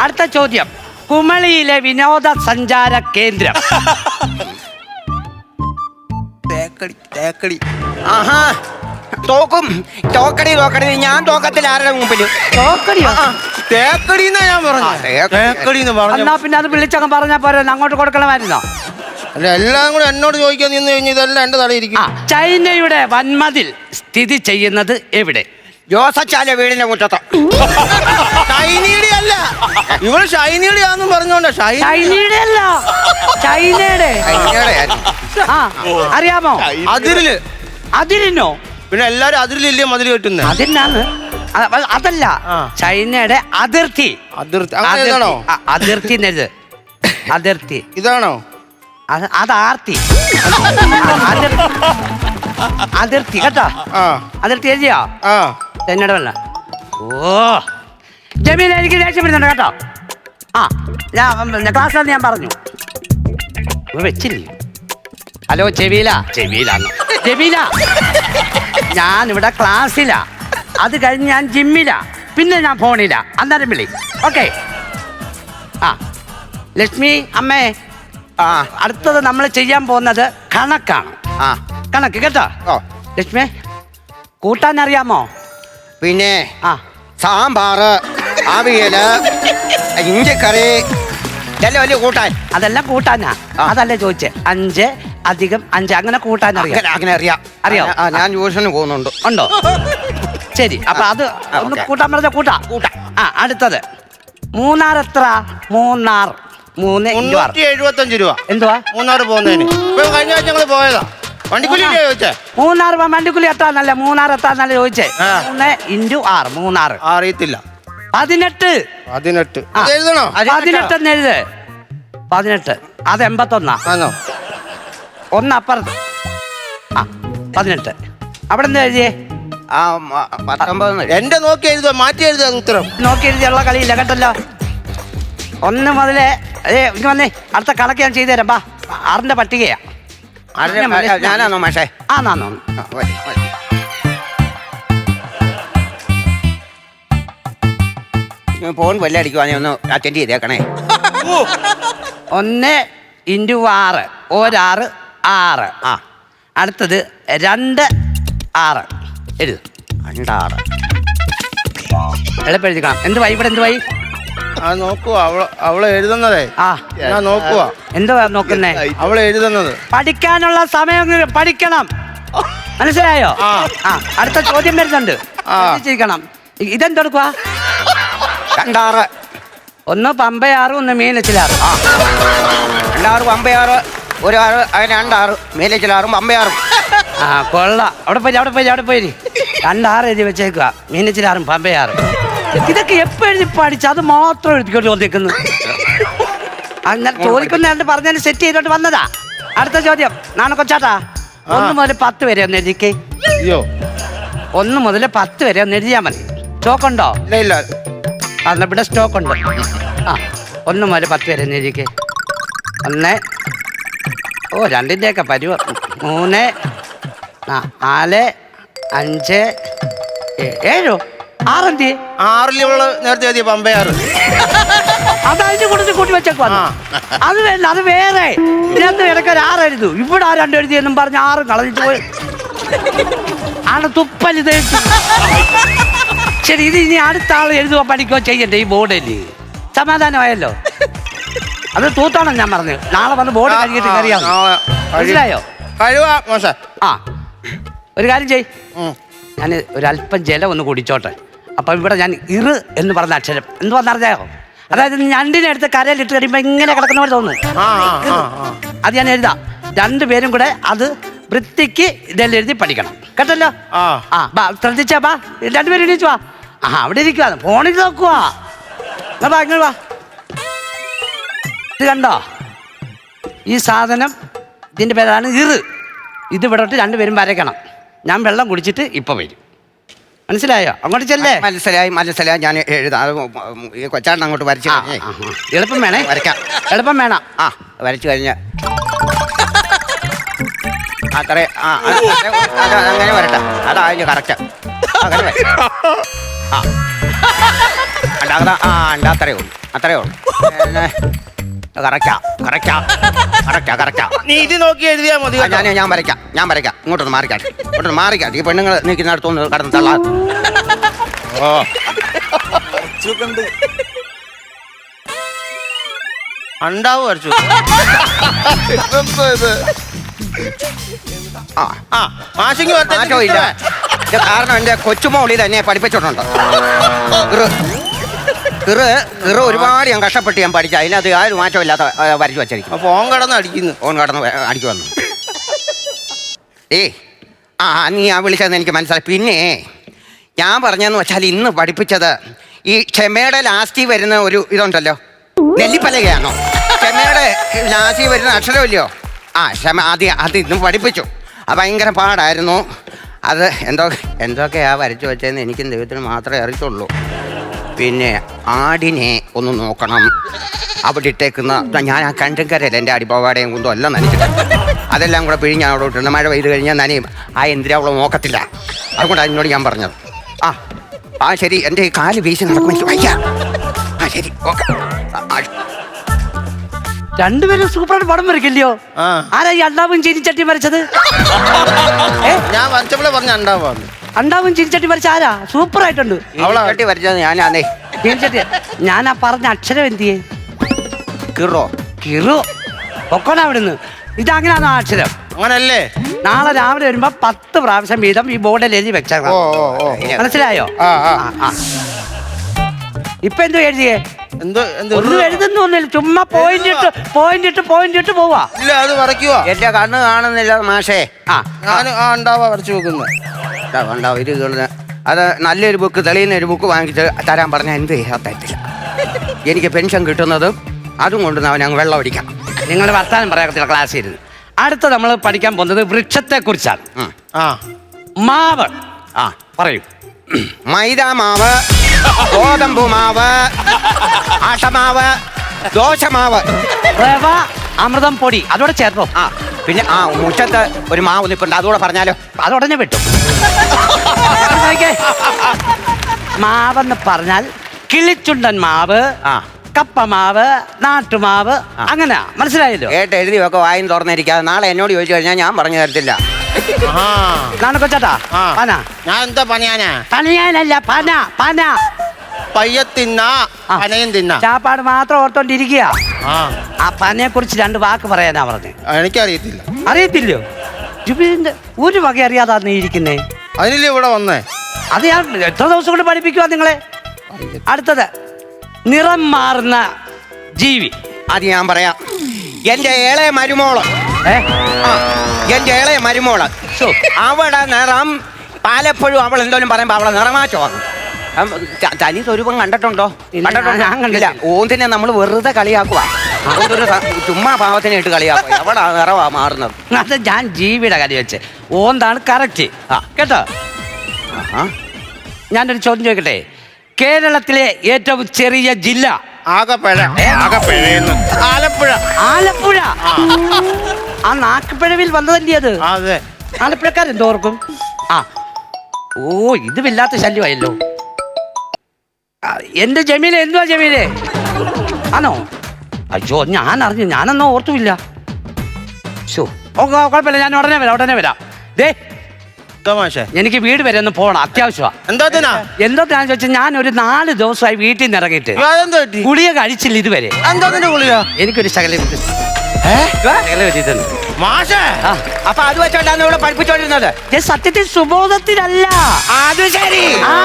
അടുത്ത ചോദ്യം. കുമളിയിലെ വിനോദസഞ്ചാര കേന്ദ്രം. തേക്കടി തേക്കടി. ആഹാ. തോക്കും. തോക്കടി തോക്കടി. ഞാൻ തോക്കത്തിൽ ആരുടെ മുമ്പിൽ? തോക്കടിയോ? തേക്കടി എന്നാ ഞാൻ ആ, പറഞ്ഞു. തേക്കടി. തേക്കടി. എന്ന് പറഞ്ഞു. എന്നാ പിന്നെ അത് വിളിച്ചങ്ങ് പറഞ്ഞാ പോരെ. അങ്ങോട്ട് കൊടുക്കണമായിരുന്നോ? അല്ല എല്ലാം കൂടെ എന്നോട് ചോദിക്കാൻ നിന്ന് കഴിഞ്ഞാൽ ഇതെല്ലാം എന്റെ തലയിരിക്കും ചൈനയുടെ വന്മതിൽ സ്ഥിതി ചെയ്യുന്നത് എവിടെ? ജോസച്ചാല വീടിന്റെ മുറ്റത്ത്. ഷൈനിയുടെ അല്ല ഇവൾ ഷൈനിയുടെ ആന്നും പറഞ്ഞോണ്ട ഷൈനിയുടെ ചൈനയുടെ അല്ല ചൈനയുടെ ആ അറിയാമോ? അതിരിൽ. അതിരിനോ? പിന്നെ എല്ലാരും അതിരിലില്ലേ മതിൽ കെട്ടുന്നത് അതിനാണ് അതല്ല. ചൈനയുടെ അതിർത്തി. അതിർത്തി. അതിർത്തി. ആ, അതിർത്തി എന്നത് അതിർത്തി. ഇതാണോ? അത് അത് ആർത്തി. അതിർത്തി അതിർത്തി. കേട്ടോ? ആ. അതിർത്തി എഴുതിയോ? ആ. എന്നോട് വല്ല ഓ. ജമീൽ എനിക്ക് ദേഷ്യം വരുന്നുണ്ട് കേട്ടോ. ആ ഞാൻ ക്ലാസ്സിൽ ഞാൻ പറഞ്ഞു. വെച്ചില്ലേ? ഹലോ ചെവീല ചെവീല ചെവീല ഞാൻ ഇവിടെ ക്ലാസ്സിലാ. അത് കഴിഞ്ഞ് ഞാൻ ജിമ്മിലാ. പിന്നെ ഞാൻ ഫോണിലാ. അന്നേരം വിളി. ഓക്കെ. ആ ലക്ഷ്മി അമ്മേ. ആ അടുത്തത് നമ്മൾ ചെയ്യാൻ പോകുന്നത് കണക്കാണ്. ആ. കണക്ക് കേട്ടോ? ഓ ലക്ഷ്മി കൂട്ടാൻ അറിയാമോ പിന്നെ ആ. സാമ്പാറ് അവിയൽ ഇഞ്ചിക്കറി. ഇതെല്ലാം വലിയ കൂട്ടാൻ. അതെല്ലാം കൂട്ടാനാ. അതല്ലേ ചോദിച്ചേ? അഞ്ച് അധികം അഞ്ച്. അങ്ങനെ കൂട്ടാൻ അറിയാം. അങ്ങനെ അങ്ങനെ അറിയാം. അറിയോ? ആ, ഞാൻ ട്യൂഷന് പോകുന്നുണ്ട്. ഉണ്ടോ? ശരി അപ്പൊ അത് ഒന്ന് ഓക്കേ. കൂട്ടാൻ പറഞ്ഞ കൂട്ടാ. കൂട്ടാ. ആ അടുത്തത്. മൂന്നാർ എത്ര? മൂന്നാർ. മൂന്ന് ഇന്റു ആറ് മുന്നൂറ്റി എഴുപത്തി അഞ്ച് രൂപ. എന്തുവാ? മൂന്നാർ പോകുന്നതിന്. ഇപ്പൊ കഴിഞ്ഞ ആഴ്ച ഞങ്ങൾ പോയതാ. വണ്ടിക്കൂലില്ലേ ചോദിച്ചേ? മൂന്നാർ വണ്ടിക്കുലി എത്താന്നല്ല മൂന്നാർ എത്താന്നല്ല ചോദിച്ചേ. മൂന്ന് ഇന്റു ആറ് മൂന്നാർ അറിയത്തില്ല. പതിനെട്ട്. പതിനെട്ട്. എഴുതണോ പതിനെട്ട് എന്ന് എഴുത്. പതിനെട്ട്. അത് എൺപത്തൊന്നാ. ആണോ ഒന്ന് അപ്പുറത്ത്. ആ പതിനെട്ട്. അവിടെ എന്താ എഴുതിയേ? എന്റെ നോക്കി എഴുതുക മാറ്റി എഴുതുക ഉത്തരം. നോക്കി എഴുതിയുള്ള കളിയില്ല കേട്ടല്ലോ. ഒന്ന് മുതലേ ഏ ഇങ്ങനെ വന്നേ. അടുത്ത കണക്ക് ഞാൻ ചെയ്തു തരാം ബാ. ആറിന്റെ പട്ടികയാ. ആരുടെ- ആ, ഞാനാണോ മാഷേ? ആ നാന്നോ ഫോൺ വല്ലടിക്കുവാ നീ ഒന്ന് അറ്റൻഡ് ചെയ്തേക്കണേ. ഒന്ന് ഇന്റു ആറ് ഒരാറ് ആറ്. ആ. അടുത്തത് രണ്ട് ആറ്. എഴുതു. രണ്ടാറ് എളുപ്പം എഴുതിക്കണം. എന്ത് വൈ ഇവിടെ എന്ത് വൈ? ആ അവൾ അവൾ എഴുതുന്നതേ. ആ. ഞാൻ നോക്കുക എന്തുവാ നോക്കുന്നേ? അവളെ എഴുതുന്നത്. പഠിക്കാനുള്ള സമയം പഠിക്കണം. മനസ്സിലായോ? ആ. അടുത്ത ചോദ്യം വരുന്നുണ്ട്. ഇതെന്തെടുക്കുക രണ്ടാറ്. ഒന്ന് പമ്പയാറ് ഒന്ന് മീനച്ചിലാറ്. ആ. രണ്ടാറ് പമ്പയാറ് ഒരു ആറ് അതിന് രണ്ടാറ് മീനച്ചിലാറും പമ്പയാറും. ആ കൊള്ളാം. അവിടെ പോയി അവിടെ പോയി അവിടെ പോയി. രണ്ടാറ് എഴുതി വെച്ചേക്കുക മീനച്ചിലാറും പമ്പയാറും. ഇതൊക്കെ എപ്പോ എഴുതി പഠിച്ചു? അത് മാത്രം എഴുതിക്കൊണ്ട് ചോദിക്കുന്നു. അങ്ങനെ ചോദിക്കുന്ന പറഞ്ഞതിന് സെറ്റ് ചെയ്തോട്ട് വന്നതാ. അടുത്ത ചോദ്യം. നാണക്കൊച്ചാട്ടാ ഒന്ന് മുതൽ പത്ത് വരെ ഒന്ന് എഴുതിക്കേ. അയ്യോ. ഒന്ന് മുതൽ പത്ത് വരെ ഒന്ന് എഴുതിയാൽ മതി. സ്റ്റോക്കുണ്ടോ ഇല്ല ഇല്ല. ആ ഇവിടെ സ്റ്റോക്ക് ഉണ്ട്. ആ ഒന്ന് മുതൽ പത്ത് വരെ ഒന്ന് എഴുതിക്കേ. ഒന്ന് ഓ രണ്ടിന്റെയൊക്കെ പരുവ. മൂന്ന് ആ നാല് അഞ്ച് ഏഴോ? ആറെന്തി ആറിൽ ഇവൾ നേരത്തെ എഴുതിയ പമ്പയാറ്. അത് അതിന്റെ കൂട്ടത്തിൽ കൂട്ടി വെച്ചേക്കുവാ. അത്. വേണ്ട അത് വേറെ. ഇതിനകത്ത് ഇടയ്ക്ക് ഒരു ആറ് എഴുതു. ഇവിടെ ആ രണ്ട് എഴുതിയെന്നും പറഞ്ഞ് ആറ് കളഞ്ഞിട്ട് പോയി. ആണ് തുപ്പൽ തേച്ചു ശരി ഇത് ഇനി അടുത്ത ആൾ എഴുതുകയോ പഠിക്കുകയോ ചെയ്യണ്ടേ ഈ ബോർഡിൽ? സമാധാനമായല്ലോ. അത് തൂത്താണോ ഞാൻ പറഞ്ഞു. നാളെ വന്ന് ബോർഡ് കഴുകിയിട്ട് കറിയാം മനസ്സിലായോ? കഴിവാ മോശ. ആ. ഒരു കാര്യം ചെയ് ഞാൻ ഒരല്പം ജലം ഒന്ന് കുടിച്ചോട്ടെ. അപ്പം ഇവിടെ ഞാൻ ഇറ് എന്ന് പറഞ്ഞ അക്ഷരം. എന്തുവാന്നറിയാമോ അതായത് ഞണ്ടിനെ എടുത്ത് കരയിലിട്ട് കഴിയുമ്പോൾ ഇങ്ങനെ കിടക്കുന്ന പോലെ തോന്നും. ആ ആ ആ ആ. അത് ഞാൻ എഴുതാം. രണ്ടുപേരും കൂടെ അത് വൃത്തിക്ക് ഇതെല്ലാം എഴുതി പഠിക്കണം. കേട്ടല്ലോ? ആ. ആ ബാ ശ്രദ്ധിച്ചാ ബാ. രണ്ടുപേരും എണീച്ചു വാ. ആ അവിടെ ഇരിക്കുക ഫോണിൽ നോക്കുക എന്നാ ബാ ഇങ്ങനെ വാ. ഇത് കണ്ടോ? ഈ സാധനം ഇതിന്റെ പേരാണ് ഇറ്. ഇത് ഇവിടെ ഇട്ട് രണ്ടുപേരും വരയ്ക്കണം. ഞാൻ വെള്ളം കുടിച്ചിട്ട് ഇപ്പം വരും. മനസ്സിലായോ? അങ്ങോട്ട് ചെല്ലേ? മനസ്സിലായി മനസ്സിലായി ഞാൻ എഴുതാം ഈ കൊച്ചാണ് അങ്ങോട്ട് വരച്ചു. എളുപ്പം വേണേ. വരയ്ക്കാം. എളുപ്പം വേണം. ആ വരച്ചു കഴിഞ്ഞ. അത്രേ ആ അങ്ങനെ വരട്ടെ. അതാണ് അതിന് കറക്റ്റ് അങ്ങനെ ആ. ഉണ്ടാകുന്ന ആ ഉണ്ട് അത്രേ ഉള്ളൂ. അത്രേ ഉള്ളൂ. കറക്റ്റാ കറക്റ്റാ കറക്റ്റാ കറക്റ്റാ നീ ഇത് നോക്കി എഴുതിയാ മതി. ഞാൻ ഞാൻ വരയ്ക്കാം ഞാൻ വരയ്ക്കാം. ഇങ്ങോട്ടൊന്ന് മാറിക്കാട്ടെ ഇങ്ങോട്ടൊന്ന് മാറിക്കാട്ടെ. ഈ പെണ്ണുങ്ങൾ നിൽക്കുന്നിടത്തൊന്ന് കടന്ന് തള്ളാ അണ്ടാവ് വരച്ചു ആ. ആ മാഷിങ് മാറ്റമില്ല ഇത് കാരണം എന്റെ കൊച്ചുമോളി തന്നെ പഠിപ്പിച്ചിട്ടുണ്ട്? കിറ് കിറ് ഒരുപാട് ഞാൻ കഷ്ടപ്പെട്ട് ഞാൻ പഠിച്ചു. അതിനകത്ത് ആ ഒരു മാറ്റമില്ലാത്ത വരച്ചു വച്ചിരിക്കും ഫോൺ കടന്ന് അടിക്കുന്നു. ഫോൺ കടന്ന് അടിച്ചു വന്നു. ഏ ആ നീ ആ വിളിച്ചതെന്ന് എനിക്ക് മനസ്സിലായി. പിന്നെ ഞാൻ പറഞ്ഞതെന്ന് വെച്ചാൽ ഇന്ന് പഠിപ്പിച്ചത് ഈ ക്ഷമയുടെ ലാസ്റ്റിൽ വരുന്ന ഒരു ഇതുണ്ടല്ലോ. നെല്ലിപ്പലകയാണോ? ക്ഷമയുടെ ലാസ്റ്റിൽ വരുന്ന അക്ഷരമില്ലയോ? ആ ക്ഷമ അത് അത് ഇന്നും പഠിപ്പിച്ചു. അത് ഭയങ്കര പാടായിരുന്നു. അത് എന്തോ എന്തൊക്കെയാ വരച്ചു വെച്ചതെന്ന് എനിക്കും ദൈവത്തിന് മാത്രമേ അറിയത്തുള്ളൂ. പിന്നെ ആടിനെ ഒന്ന് നോക്കണം. അവിടെ ഇട്ടേക്കുന്ന ഞാൻ ആ കണ്ടുകരല്ല എന്റെ അടിപ്പാവാടയും കുന്തോ എല്ലാം നനച്ചിട്ട് അതെല്ലാം കൂടെ പിഴിഞ്ഞ് അവിടെ ഇട്ടുണ്ട് മഴ പെയ്ത് കഴിഞ്ഞാൽ നനയും. ആ എന്തിനാ അവളെ നോക്കത്തില്ല? അതുകൊണ്ടാണ് എന്നോട് ഞാൻ പറഞ്ഞത്. ആ ആ ശരി എന്റെ ഈ കാൽ വീശി നടക്കും എനിക്ക് വയ്യ ആ ശരി ഓക്കെ. രണ്ടുപേരും സൂപ്പറായിട്ട് പടം വരക്കില്ലയോ. ആരാ ഈ അണ്ടാവും ചീനിച്ചട്ടി വരച്ചത്? ഞാൻ വരച്ചപ്പോഴേ പറഞ്ഞ അണ്ടാവാന്ന് അണ്ടാവും ചിരിച്ചട്ടി വരച്ച ആരാ? സൂപ്പർ ആയിട്ടുണ്ട് അവളാ. വരച്ചത് ഞാനാണേ. ചിരിച്ചട്ടി ഞാൻ ആ പറഞ്ഞ അക്ഷരം എന്തിയേ? കിറോ. കിറോ. പൊക്കോണ അവിടുന്ന്. ഇതങ്ങനെയാണോ ആ അക്ഷരം? അങ്ങനല്ലേ? നാളെ രാവിലെ വരുമ്പോ പത്ത് പ്രാവശ്യം വീതം ഈ ബോർഡിൽ എഴുതി ഓ മനസ്സിലായോ? ആ, ആ. ആ. ഇപ്പൊ എന്തോ എഴുതിയേ ഒന്നും എഴുതുന്നൊന്നുമില്ല ചുമ്മാ പോയിന്റ് ഇട്ട് പോയിന്റ് ഇട്ട് പോയിന്റ് ഇട്ട് പോവാ. ഇല്ല അത് വരയ്ക്കുവാ. എന്റെ കണ്ണ് കാണുന്നില്ല മാഷേ. ആ ഞാൻ ആ അണ്ടാവാ വരച്ചു വെക്കുന്നത് ഉണ്ടാവും ഇത് അത് നല്ലൊരു ബുക്ക് തെളിയുന്ന ഒരു ബുക്ക് വാങ്ങിച്ച് തരാൻ പറഞ്ഞാൽ എന്ത് ചെയ്യാൻ പറ്റില്ല എനിക്ക് പെൻഷൻ കിട്ടുന്നത് അതും കൊണ്ട് അവൻ ഞങ്ങൾ വെള്ളം അടിക്കാം. നിങ്ങൾ വർത്താനം പറയാത്തില്ല ക്ലാസ് ഇരുന്ന്. അടുത്ത നമ്മൾ പഠിക്കാൻ പോകുന്നത് വൃക്ഷത്തെ കുറിച്ചാണ് ആ. മാവ്. ആ പറയൂ. മൈദ മാവ് ഗോതമ്പ് മാവ് ആട്ടമാവ് ദോശമാവ്. അമൃതം പൊടി അതോടെ ചേർത്തോ ആ. പിന്നെ ആ മുറ്റത്ത് ഒരു മാവ് നിൽപ്പുണ്ട് അതുകൂടെ പറഞ്ഞാലോ അതുടനെ വിട്ടു. മാവെന്ന് പറഞ്ഞാൽ കിളിച്ചുണ്ടൻ മാവ് ആ. കപ്പ മാവ് നാട്ടുമാവ്. അങ്ങനെ. മനസ്സിലായല്ലോ? കേട്ട് എഴുതി ഒക്കെ വായും തുറന്നിരിക്കാതെ നാളെ എന്നോട് ചോദിച്ചു കഴിഞ്ഞാൽ ഞാൻ പറഞ്ഞു തരത്തില്ല. കൊച്ചാട്ടാ. പന. ഞാൻ എന്താ പണിയാനാ? പണിയാനല്ല പന പന. പയ്യ തിന്ന ആ. പനയും തിന്ന ചാപ്പാട് മാത്രം ഓർത്തോണ്ടിരിക്കുക ആ. ആ പനയെ കുറിച്ച് രണ്ട് വാക്ക് പറയാനാ പറഞ്ഞത് എനിക്കറിയത്തില്ല. അറിയത്തില്ലയോ? ജുബിലിന്റെ ഒരു വക അറിയാതാ നീ ഇരിക്കുന്നേ. അതിനല്ലേ ഇവിടെ വന്നേ? അത് ഞാൻ എത്ര ദിവസം കൊണ്ട് പഠിപ്പിക്കുക നിങ്ങളെ? അടുത്തത് നിറം മാറുന്ന ജീവി. അത് ഞാൻ പറയാം. എന്റെ ഏളെ മരുമോൾ. ഏ? ആ എന്റെ ഏളെ മരുമോൾ. ശോ. അവിടെ നിറം പാലപ്പോഴും അവൾ എന്തോലും പറയുമ്പോ അവളെ നിറമാറ്റം തനി സ്വരൂപം കണ്ടിട്ടുണ്ടോ? ഇല്ല, കണ്ടിട്ടുണ്ടോ? ഞാൻ കണ്ടിട്ടില്ല. ഓന്തിനെ നമ്മൾ വെറുതെ കളിയാക്കുക സ- ചുമ്മാ പാവത്തിനെ ഇട്ട് കളിയാക്കുക എവിടാ നിറവാ മാറുന്നത്? അത് ഞാൻ ജീവിയുടെ കാര്യം വെച്ച്. ഓന്താണ് കറക്റ്റ് ആ. കേട്ടോ? ആ. ഞാനൊരു ചോദ്യം ചോദിക്കട്ടെ? കേരളത്തിലെ ഏറ്റവും ചെറിയ ജില്ല? ആകപ്പഴ. ആകപ്പഴയെന്ന്. ആലപ്പുഴ. ആലപ്പുഴ? ആ. നാക്കപ്പഴവിൽ വന്നതല്ലേ അത്? അതെ. ആലപ്പുഴക്കാരെന്തോർക്കും? ആ. ഓ ഇത് വല്ലാത്ത ശല്യമായല്ലോ. എന്റെ ജമീലെ എന്തുവാ ജമീലെ? ആണോ? അയ്യോ ഞാൻ അറിഞ്ഞു ഞാനൊന്നും ഓർത്തുമില്ല. ഓ കുഴപ്പമില്ല. ഞാൻ ഉടനെ വരാം ഉടനെ വരാം. ദേ എനിക്ക് വീട് വരെ ഒന്ന് പോകണം അത്യാവശ്യമാണ് എന്താ എന്തോ ഞാൻ ചോദിച്ചാൽ ഞാൻ ഒരു നാല് ദിവസമായി വീട്ടിൽ നിന്ന് ഇറങ്ങിയിട്ട് ഗുളിക കഴിച്ചില്ല ഇതുവരെ. ഗുളിക? എനിക്കൊരു ശകലം ഇത്. ശകലം ഒരു ഇതുണ്ട്. മാഷേ ആ. അപ്പൊ അത് വെച്ചോണ്ടാണ് ഇവിടെ പഠിപ്പിച്ചോണ്ടിരുന്നത്? സത്യത്തിൽ സുബോധത്തിലല്ല. അത് ശരി. ആ.